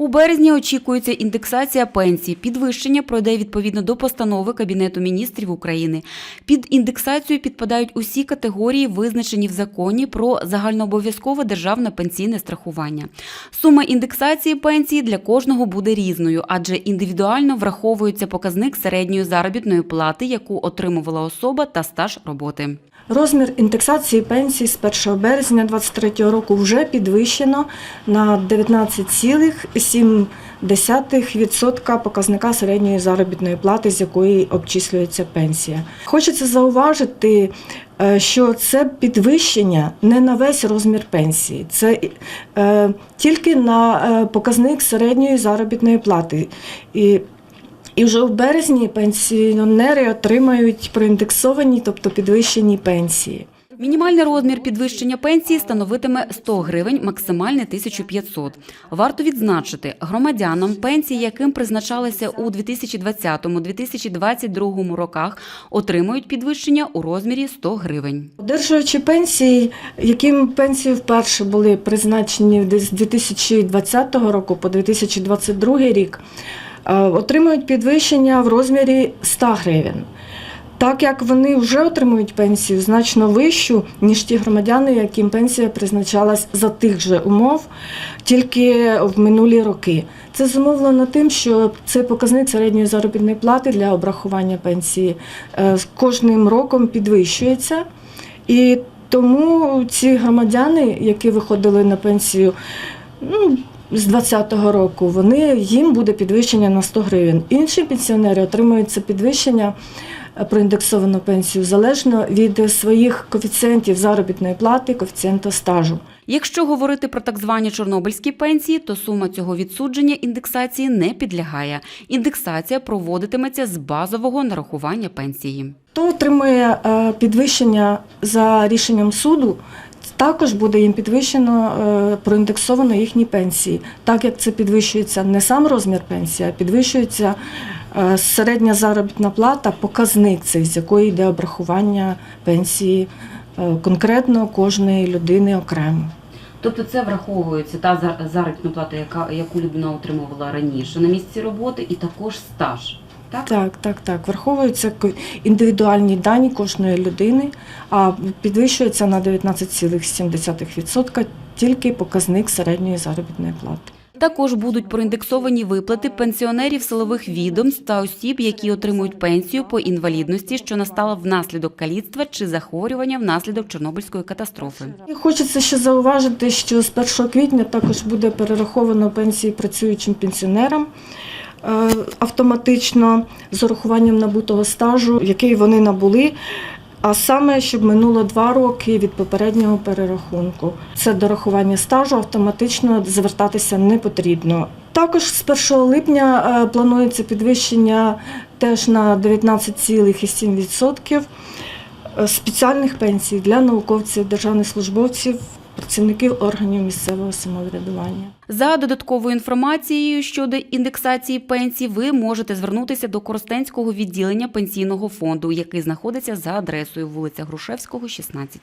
У березні очікується індексація пенсій. Підвищення пройде відповідно до постанови Кабінету міністрів України. Під індексацію підпадають усі категорії, визначені в законі про загальнообов'язкове державне пенсійне страхування. Сума індексації пенсії для кожного буде різною, адже індивідуально враховується показник середньої заробітної плати, яку отримувала особа та стаж роботи. Розмір індексації пенсій з 1 березня 2023 року вже підвищено на 19,7% показника середньої заробітної плати, з якої обчислюється пенсія. Хочеться зауважити, е, що це підвищення не на весь розмір пенсії, це е, тільки на е, показник середньої заробітної плати. І вже в березні пенсіонери отримають проіндексовані, тобто підвищені пенсії. Мінімальний розмір підвищення пенсії становитиме 100 гривень, максимальний 1500. Варто відзначити, громадянам пенсії, яким призначалися у 2020-2022 роках, отримують підвищення у розмірі 100 гривень. Одержуючи пенсії, яким пенсії вперше були призначені з 2020 року по 2022 рік, е, отримують підвищення в розмірі 100 гривень. Так як вони вже отримують пенсію значно вищу, ніж ті громадяни, яким пенсія призначалась за тих же умов, тільки в минулі роки. Це зумовлено тим, що цей показник середньої заробітної плати для обрахування пенсії е, з кожним роком підвищується. І тому ці громадяни, які виходили на пенсію, ну, з 2020 року, вони їм буде підвищення на 100 гривень. Інші пенсіонери отримують це підвищення е, проіндексовану пенсію залежно від своїх коефіцієнтів заробітної плати, коефіцієнта стажу. Якщо говорити про так звані чорнобильські пенсії, то сума цього відсудження індексації не підлягає. Індексація проводитиметься з базового нарахування пенсії. Хто отримує е, підвищення за рішенням суду, також буде їм підвищено е, проіндексовано їхні пенсії, так як це підвищується не сам розмір пенсії, а підвищується е, середня заробітна плата, показник цей, з якої йде обрахування пенсії е, конкретно кожної людини окремо. Тобто це враховується та зар- заробітна плата, яка яку людина отримувала раніше на місці роботи, і також стаж. Так? Так, так, так. Враховуються індивідуальні дані кожної людини, а підвищується на 19,7% тільки показник середньої заробітної плати. Також будуть проіндексовані виплати пенсіонерів силових відомств та осіб, які отримують пенсію по інвалідності, що настала внаслідок каліцтва чи захворювання внаслідок Чорнобильської катастрофи. Хочеться ще зауважити, що з 1 квітня також буде перераховано пенсії працюючим пенсіонерам автоматично з урахуванням набутого стажу, який вони набули. А саме, щоб минуло два роки від попереднього перерахунку. Це дорахування стажу автоматично звертатися не потрібно. Також з 1 липня е, планується підвищення теж на 19,7% е, спеціальних пенсій для науковців, державних службовців, працівників органів місцевого самоврядування. За додатковою інформацією щодо індексації пенсій, ви можете звернутися до Коростенського відділення пенсійного фонду, який знаходиться за адресою вулиця Грушевського, 16.